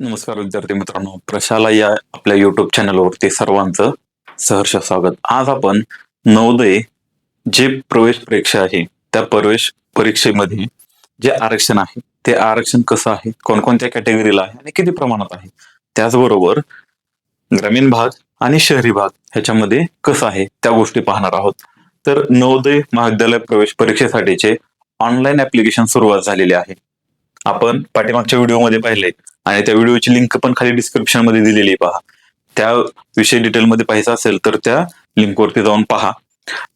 नमस्कार विद्यार्थी मित्रांनो प्रशाला या आपल्या युट्यूब चॅनलवरती सर्वांचं सहर्ष स्वागत. आज आपण नवोदय जे प्रवेश परीक्षा आहे त्या प्रवेश परीक्षेमध्ये जे आरक्षण आहे ते आरक्षण कसं आहे कोणकोणत्या कॅटेगरीला आहे आणि किती प्रमाणात आहे त्याचबरोबर ग्रामीण भाग आणि शहरी भाग ह्याच्यामध्ये कसं आहे त्या गोष्टी पाहणार आहोत. तर नवोदय महाविद्यालय प्रवेश परीक्षेसाठीचे ऑनलाईन ऍप्लिकेशन सुरुवात झालेले आहे. आपण पाठीमागच्या व्हिडिओमध्ये पाहिले आणि त्या व्हिडिओची लिंक पण खाली डिस्क्रिप्शनमध्ये दिलेली आहे पहा. त्या विषय डिटेलमध्ये पाहायचं असेल तर त्या लिंकवरती जाऊन पहा.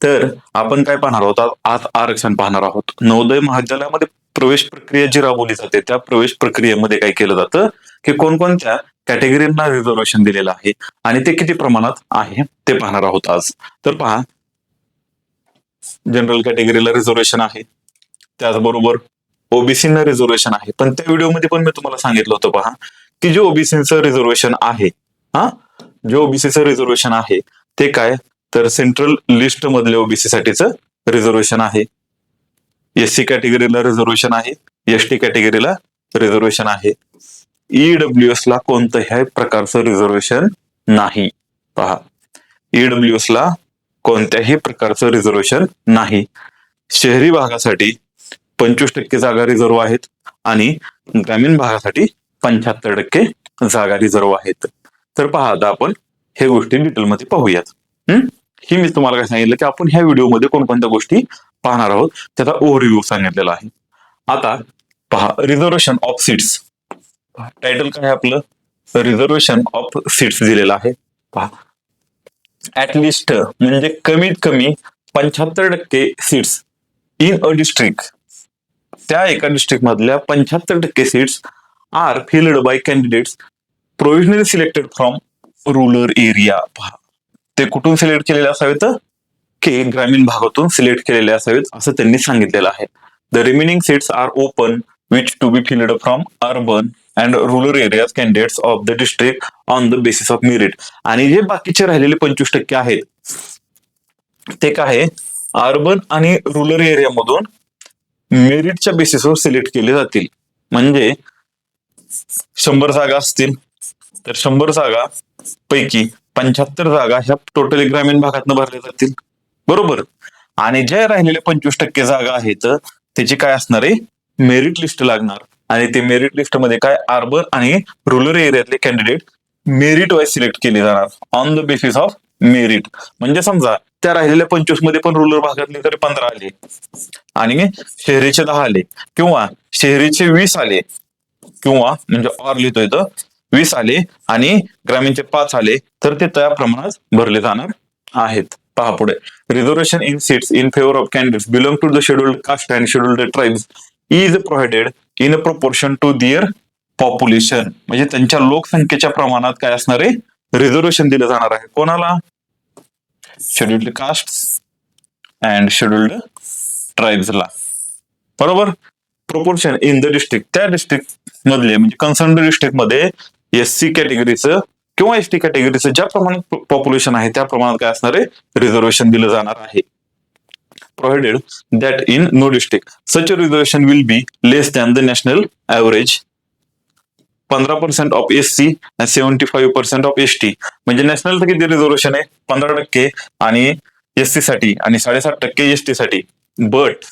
तर आपण काय पाहणार आहोत? आज- आरक्षण पाहणार आहोत. नवोदय महाविद्यालयामध्ये प्रवेश प्रक्रिया जी राबवली जाते त्या प्रवेश प्रक्रियेमध्ये काय केलं जातं? की कोणकोणत्या कॅटेगरींना रिझर्वेशन दिलेलं आहे आणि ते किती प्रमाणात आहे ते पाहणार आहोत आज. तर पहा. जनरल कॅटेगरीला रिझर्वेशन आहे. त्याचबरोबर ओबीसींना रिझर्वेशन आहे. पण त्या व्हिडिओमध्ये पण मी तुम्हाला सांगितलं होतं पहा की जे ओबीसीचं रिझर्वेशन आहे हा? जे ओबीसीचं रिझर्वेशन आहे ते काय? तर सेंट्रल लिस्ट मधले ओबीसी साठीचं रिझर्वेशन आहे. एससी कॅटेगरीला रिझर्वेशन आहे. एस टी कॅटेगरीला रिझर्वेशन आहे. ईडब्ल्यू एस ला कोणत्याही प्रकारचं रिझर्वेशन नाही. पहा. ईडब्ल्यू एस ला कोणत्याही प्रकारचं रिझर्वेशन नाही. शहरी भागासाठी पंचवीस टक्के जागा रिझर्व आहेत आणि ग्रामीण भागासाठी पंच्याहत्तर टक्के जागा रिझर्व आहेत. तर पहा आता आपण हे गोष्टी डिटेलमध्ये पाहूयात. हम्म? ही मी तुम्हाला काय सांगितलं की आपण ह्या व्हिडिओमध्ये कोणकोणत्या गोष्टी पाहणार आहोत त्याचा ओव्हरव्ह्यू सांगितलेला आहे. आता पहा रिझर्वेशन ऑफ सीट्स टायटल काय आहे आपलं? रिझर्वेशन ऑफ सीट्स दिलेलं आहे. पहा ऍटलिस्ट म्हणजे कमीत कमी पंच्याहत्तर टक्के सीट्स इन अ डिस्ट्रिक्ट त्या एका डिस्ट्रिक्ट मधल्या पंच्याहत्तर टक्के seats are filled by candidates provisionally selected from rural area ते कुठून सिलेक्ट केलेले असावेत के ग्रामीण भागातून सिलेक्ट केलेले असावेत असं त्यांनी सांगितलेलं आहे. The remaining seats are open which to be filled from urban and rural area candidates of the district on the basis of merit आणि जे बाकीचे राहिलेले पंचवीस टक्के आहेत ते काय अर्बन आणि रुरल एरियामधून मेरिटच्या बेसिसवर सिलेक्ट केले जातील. म्हणजे शंभर जागा असतील तर शंभर जागा पैकी पंच्याहत्तर जागा ह्या टोटली ग्रामीण भागातनं भरल्या जातील. बरोबर? आणि ज्या राहिलेल्या पंचवीस टक्के जागा आहेत त्याची काय असणार आहे? मेरिट लिस्ट लागणार. आणि ते मेरिट लिस्टमध्ये काय अर्बन आणि रुरल एरियातले कॅन्डिडेट मेरिट वाईज सिलेक्ट केले जाणार. On the basis of merit म्हणजे समजा त्या राहिलेल्या पंचवीसमध्ये पण रुरल भागातले तरी पंधरा आले. आणि शहरीचे दहा आले. किंवा शहरीचे वीस आले. किंवा म्हणजे ऑर लिहितोय तर वीस आले आणि ग्रामीणचे पाच आले तर ते त्या प्रमाणात भरले जाणार आहेत. पहा पुढे. Reservation in seats in favour of candidates belong to the scheduled caste and scheduled tribes is provided in a proportion to their population म्हणजे त्यांच्या लोकसंख्येच्या प्रमाणात काय असणार? आहे रिझर्वेशन दिलं जाणार आहे. कोणाला? शेड्युल्ड कास्ट अँड शेड्युल्ड ट्राईब्सला बरोबर? प्रोपोर्शन इन द डिस्ट्रिक्ट त्या डिस्ट्रिक्ट मधले म्हणजे कन्सर्न डिस्ट्रिक्टमध्ये एस सी कॅटेगरीचं किंवा एस टी कॅटेगरीचं ज्या प्रमाणात पॉप्युलेशन आहे त्या प्रमाणात काय असणार आहे रिझर्वेशन दिलं जाणार आहे. Provided that in no district such a reservation will be less than the national average पंधरा percent of S C seventy five percent of S T म्हणजे नॅशनल किती रिझर्वेशन आहे पंधरा टक्के आणि एस सी साठी आणि साडेसात टक्के एस टी साठी. But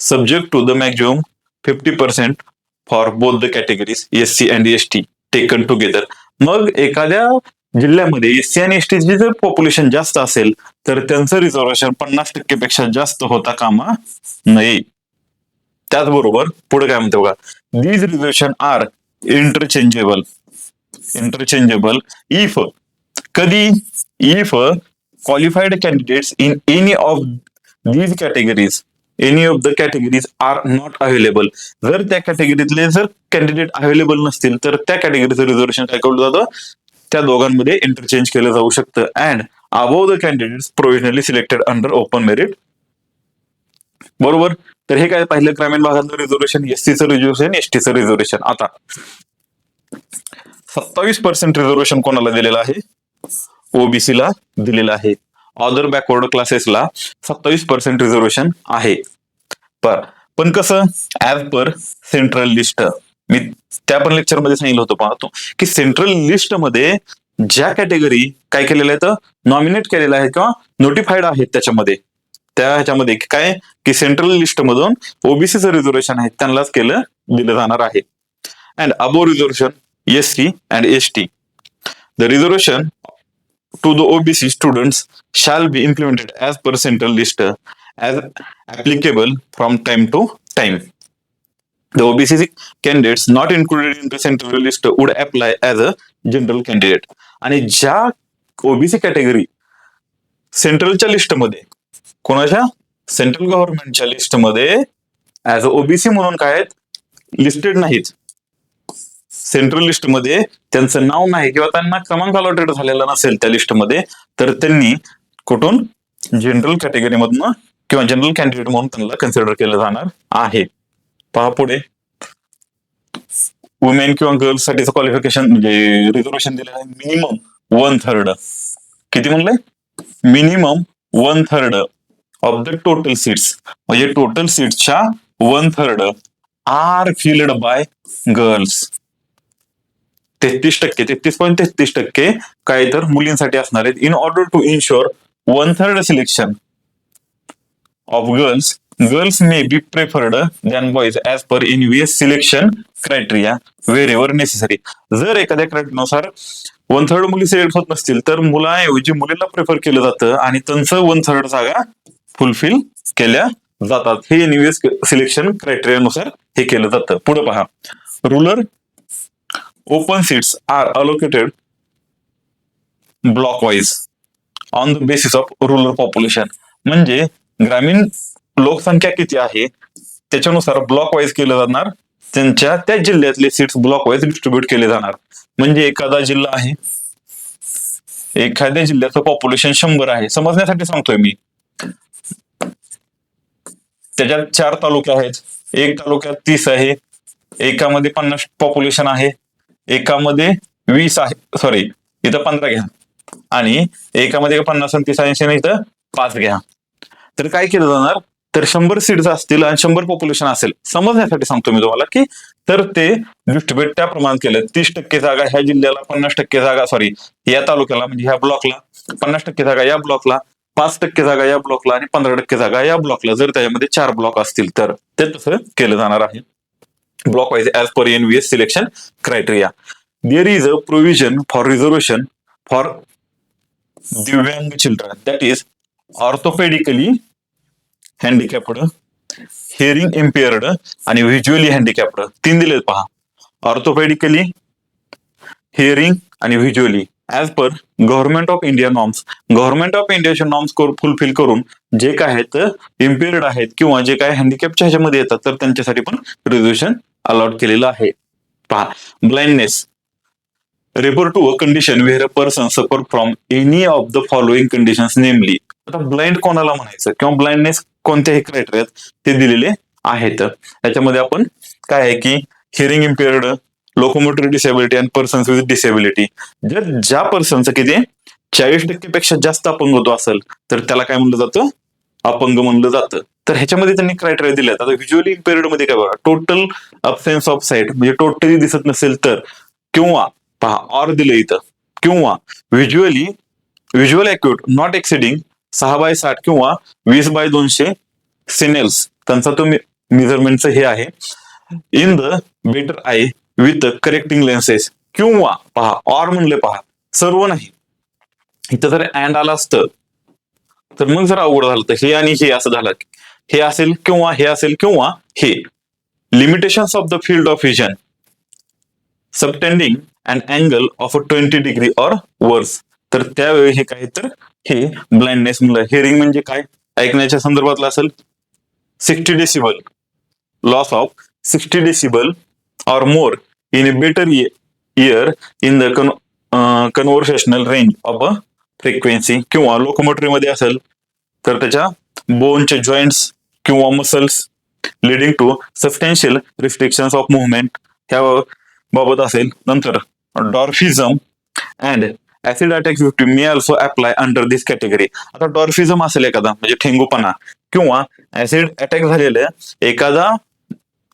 subject to the maximum fifty percent for both the categories S C and S T taken together मग एखाद्या जिल्ह्यामध्ये एस सी आणि एस टी जर पॉप्युलेशन जास्त असेल तर त्यांचं रिझर्वेशन पन्नास टक्केपेक्षा जास्त होता कामा नाही त्याचबरोबर पुढे काय म्हणते बघा. These reservation are interchangeable interchangeable if कधी if qualified candidates in any of these categories any of the categories are not available जर त्या कॅटेगरीतले जर कॅन्डिडेट अवेलेबल नसतील तर त्या कॅटेगरीचं रिझर्वेशन काय केलं जातं? त्या दोघांमध्ये इंटरचेंज केलं जाऊ शकतं. And above the candidate provisionally selected under open merit बरोबर? तर हे काय पाहिलं? ग्रामीण भागातलं रिझर्वेशन एसटीचं रिझर्वेशन एसटीचं रिझर्वेशन आता सत्तावीस पर्सेंट रिझर्वेशन कोणाला दिलेलं आहे? ओबीसीला दिलेलं आहे. अदर बॅकवर्ड क्लासेसला सत्तावीस पर्सेंट रिझर्वेशन आहे. पर पण कसं? ऍज पर सेंट्रल लिस्ट मी त्या पण लेक्चरमध्ये सांगितलं होतं पाहतो की सेंट्रल लिस्टमध्ये ज्या कॅटेगरी काय केलेलं आहे तर नॉमिनेट केलेलं आहे किंवा नोटिफाईड आहेत त्याच्यामध्ये. त्या ह्याच्यामध्ये काय? की सेंट्रल लिस्ट मधून ओबीसीचं रिझर्वेशन आहे त्यांनाच केलं दिलं जाणार आहे. And above reservation S T and S T the reservation to the OBC students shall be implemented as per central list uh, as applicable from time to time. The OBC candidates not included in the central list would apply as a general candidate. आणि ज्या OBC category सेंट्रलच्या लिस्टमध्ये कोणाच्या central गव्हर्नमेंटच्या लिस्टमध्ये as a OBC म्हणून काय आहेत listed नाहीत सेंट्रल लिस्टमध्ये त्यांचं नाव नाही किंवा त्यांना क्रमांक अलॉटेड झालेला नसेल त्या लिस्टमध्ये तर त्यांनी कुठून जनरल कॅटेगरीमधनं किंवा जनरल कॅन्डिडेट म्हणून त्यांना कन्सिडर केलं जाणार आहे. पहा पुढे. वुमेन किंवा गर्ल्स साठीचं क्वालिफिकेशन म्हणजे रिझर्वेशन दिलेलं आहे मिनिमम वन थर्ड किती म्हणलंय minimum one third of the total seats म्हणजे total सीट्सच्या one third are filled by girls तेहतीस टक्के तेहतीस पॉईंट तेहतीस टक्के काय तर मुलींसाठी असणार आहेत. In order to ensure one third selection of girls girls may be preferred than boys as per in VS selection criteria wherever necessary जर एखाद्या क्रायटेरियानुसार वन थर्ड मुली सिलेक्ट होत नसतील तर मुलाऐवजी मुलीला प्रेफर केलं जातं आणि त्यांचं वन थर्ड जागा फुलफिल केल्या जातात. हे एनव्हीएस सिलेक्शन क्रायटेरियानुसार हे केलं जातं. पुढे पहा. Rural open seats are allocated ब्लॉकवाईज on the basis of rural population म्हणजे ग्रामीण लोकसंख्या किती आहे? त्याच्यानुसार ब्लॉक वाईज केलं जाणार. त्यांच्या त्या जिल्ह्यातले सीट्स ब्लॉक वाईज डिस्ट्रीब्युट केले जाणार. म्हणजे एखादा जिल्हा आहे. एखाद्या जिल्ह्याचं पॉप्युलेशन शंभर आहे. समजण्यासाठी सांगतोय मी. त्याच्यात चार तालुके आहेत. एक तालुक्यात तीस आहे. एकामध्ये पन्नास पॉप्युलेशन आहे. एकामध्ये वीस आहे सॉरी इथं पंधरा घ्या. आणि एकामध्ये पन्नास आणि तीस ऐंशी आणि इथं पाच घ्या. तर काय केलं जाणार? तर शंभर सीट्स असतील आणि शंभर पॉप्युलेशन असेल. समजण्यासाठी सांगतो मी तुम्हाला की तर ते डिस्ट्रीब्युट त्या प्रमाणात केलं. तीस टक्के जागा ह्या जिल्ह्याला पन्नास टक्के जागा सॉरी या तालुक्याला म्हणजे ह्या ब्लॉकला पन्नास टक्के जागा या ब्लॉकला पाच टक्के जागा या ब्लॉकला आणि पंधरा टक्के जागा या ब्लॉकला. जर त्याच्यामध्ये चार ब्लॉक असतील तर. ते तसं केलं जाणार आहे. Block wise as per NVS selection criteria. There is a provision for reservation for Divyang children, that is orthopedically handicapped, hearing impaired आणि व्हिज्युअली हँडिकॅप्ड तीन दिलेत पहा. ऑर्थोपेडिकली हिअरिंग आणि visually as per government of India norms government of इंडियाचे norms fulfil करून जे काय आहेत इम्पेअर्ड आहेत किंवा जे काय हँडिकॅपच्या ह्याच्यामध्ये येतात तर त्यांच्यासाठी पण रिझर्वेशन अलॉट केलेलं आहे. पहा blindness refer to a condition where a person suffer from any of the following conditions namely आता ब्लाइंड कोणाला म्हणायचं? किंवा ब्लाइंडनेस कोणत्याही क्रायटेरियात ते दिलेले आहेत. त्याच्यामध्ये आपण काय आहे की hearing impaired locomotory disability and persons with disability जर ज्या पर्सनचं किती? चाळीस टक्केपेक्षा जास्त अपंगत्व असेल तर त्याला काय म्हणलं जातं? अपंग म्हणलं जातं. तर ह्याच्यामध्ये त्यांनी क्रायटेरिया दिल्यात आता व्हिज्युअली इम्पेअर्डमध्ये काय बघा टोटल अबसेन्स ऑफ साईट म्हणजे टोटली दिसत नसेल तर किंवा पहा ऑर दिलं इथं किंवा visually visual acute not exceeding सहा बाय साठ किंवा वीस बाय दोनशे सिनेल्स त्यांचा तो मेजरमेंटचं हे आहे. In the better eye with correcting lenses किंवा पहा ऑर म्हणले पहा सर्व नाही. इथं जर अँड आलं असतं तर मग जर अवघड झालं तर हे आणि हे असं झालं. हे असेल किंवा हे असेल किंवा हे. Limitations of the field of vision subtending and angle of a twenty degree or worse तर त्यावेळी हे काय तर हे ब्लाइंडनेस म्हणलं हिअरिंग म्हणजे काय? ऐकण्याच्या संदर्भातलं असेल. Sixty decibel loss of sixty decibel or more in a better ear in the conversational range of a frequency किंवा लोकोमोटरी मध्ये असेल तर त्याच्या बोनचे जॉईंट्स किंवा muscles leading to substantial restriction of movement ह्या बाबत असेल. नंतर dwarfism and acid attack victim may also apply under this category आता डॉर्फिझम असेल एखादा म्हणजे ठेंगूपणा किंवा ऍसिड अटॅक झालेलं एखादा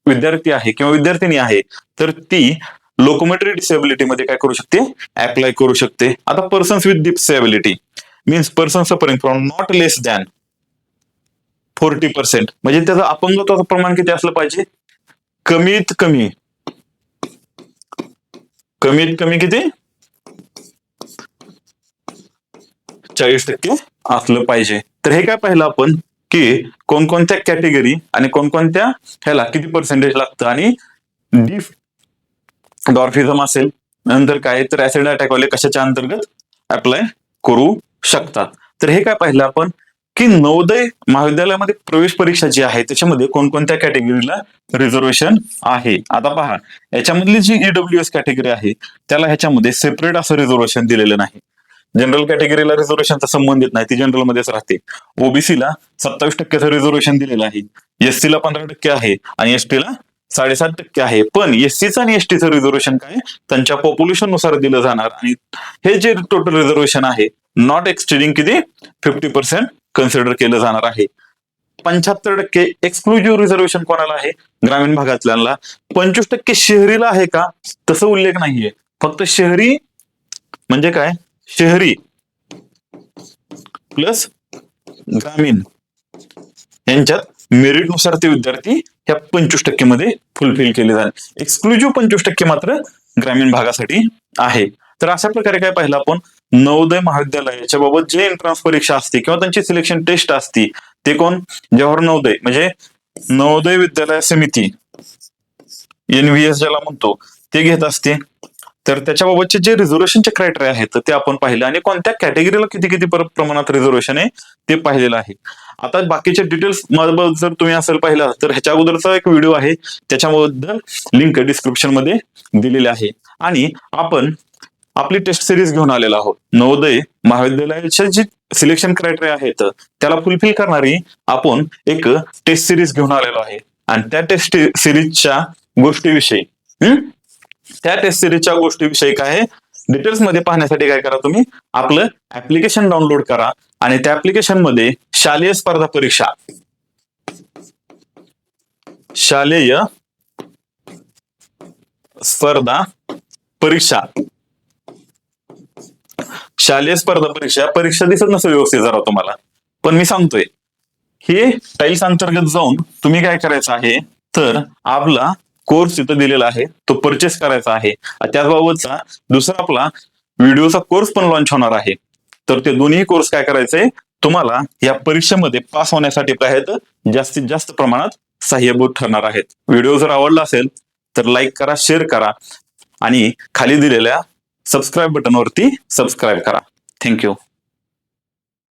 विद्यार्थी आहे किंवा विद्यार्थिनी आहे तर ती लोकोमेटरी डिसेबिलिटी मध्ये काय करू शकते? अप्लाय करू शकते. आता persons with disability means person suffering from not less than forty percent. म्हणजे त्याचं अपंगत्वाचं प्रमाण किती असलं पाहिजे? कमीत कमी. कमीत कमी किती? चाळीस टक्के असलं पाहिजे. तर हे काय पाहिलं आपण? की कोणकोणत्या कॅटेगरी आणि कोणकोणत्या ह्याला किती पर्सेंटेज लागतं? आणि डीफ डॉर्फिझम असेल नंतर काय? तर ऍसिड अटॅक वाले कशाच्या अंतर्गत अप्लाय करू शकतात? तर हे काय पाहिलं आपण? की नवोदय महाविद्यालयामध्ये प्रवेश परीक्षा जी आहे त्याच्यामध्ये कोणकोणत्या कॅटेगरीला रिझर्वेशन आहे? आता पहा याच्यामधली जी ईडब्ल्यू एस कॅटेगरी आहे त्याला ह्याच्यामध्ये सेपरेट असं रिझर्वेशन दिलेलं नाही. जनरल कॅटेगरीला रिझर्वेशनचा संबंधित नाही ती जनरल मध्येच राहते. ओबीसीला सत्तावीस टक्क्याचं रिझर्वेशन दिलेलं आहे. एससीला पंधरा टक्के आहे आणि एसटीला साडेसात टक्के आहे. पण एससीचं आणि एसटीचं रिझर्वेशन काय? त्यांच्या पॉप्युलेशननुसार दिलं जाणार आणि हे जे टोटल रिझर्वेशन आहे नॉट एक्सटेडिंग किती? फिफ्टी पर्सेंट कन्सिडर केलं जाणार आहे. पंच्याहत्तर टक्के एक्सक्लुझिव्ह रिझर्वेशन कोणाला आहे? ग्रामीण भागातल्यांना. पंचवीस टक्के शहरीला आहे का? तसं उल्लेख नाहीये. फक्त शहरी म्हणजे काय? शहरी प्लस ग्रामीण. यांच्यात मेरिटनुसार ते विद्यार्थी ह्या पंचवीस टक्के मध्ये फुलफिल केले जाणार. एक्सक्लुझिव्ह पंचवीस टक्के मात्र ग्रामीण भागासाठी आहे. तर अशा प्रकारे काय पाहिलं आपण? नवोदय महाविद्यालयाच्या बाबत जे एंट्रन्स परीक्षा असते किंवा त्यांची सिलेक्शन टेस्ट असती ते कोण? जवाहर नवोदय. म्हणजे नवोदय विद्यालय समिती एनव्हीएस ज्याला म्हणतो ते घेत असते. तर त्याच्याबाबतचे जे रिझर्वेशनचे क्रायटेरिया आहेत ते आपण पाहिले. आणि कोणत्या कॅटेगरीला किती किती प्रमाणात रिझर्वेशन आहे ते पाहिलेलं आहे. आता बाकीचे डिटेल्स जर तुम्ही असेल पाहिलं तर ह्याच्या अगोदरचा एक व्हिडिओ आहे. त्याच्याबद्दल लिंक डिस्क्रिप्शनमध्ये दिलेली आहे. आणि आपण आपली टेस्ट सिरीज घेऊन आलेलो आहोत. नवोदय महाविद्यालयाचे जी सिलेक्शन क्रायटेरिया आहेत त्याला फुलफिल करणारी आपण एक टेस्ट सिरीज घेऊन आलेलो आहे. आणि त्या टेस्ट सिरीजच्या गोष्टीविषयी त्या टेस्ट सिरीजच्या गोष्टीविषयी काय आहे? डिटेल्समध्ये पाहण्यासाठी काय करा तुम्ही? आपलं ऍप्लिकेशन डाउनलोड करा आणि त्या ऍप्लिकेशनमध्ये शालेय स्पर्धा परीक्षा. शालेय स्पर्धा परीक्षा. शालेय स्पर्धा परीक्षा परीक्षा दिसत नसेल व्यवस्थित जरा तुम्हाला. पण मी सांगतोय हे टाईल्स अंतर्गत जाऊन तुम्ही काय करायचं आहे तर आपला कोर्स इथं दिलेला आहे तो परचेस करायचा आहे. त्याचबाबतचा दुसरा आपला व्हिडिओचा कोर्स पण लॉन्च होणार आहे. तर ते दोन्ही कोर्स काय करायचे तुम्हाला या परीक्षेमध्ये पास होण्यासाठी काय आहेत जास्तीत जास्त प्रमाणात सहाय्यभूत ठरणार आहेत. व्हिडिओ जर आवडला असेल तर लाईक करा शेअर करा. आणि खाली दिलेल्या सबस्क्राईब बटनवरती सबस्क्राईब करा. Thank you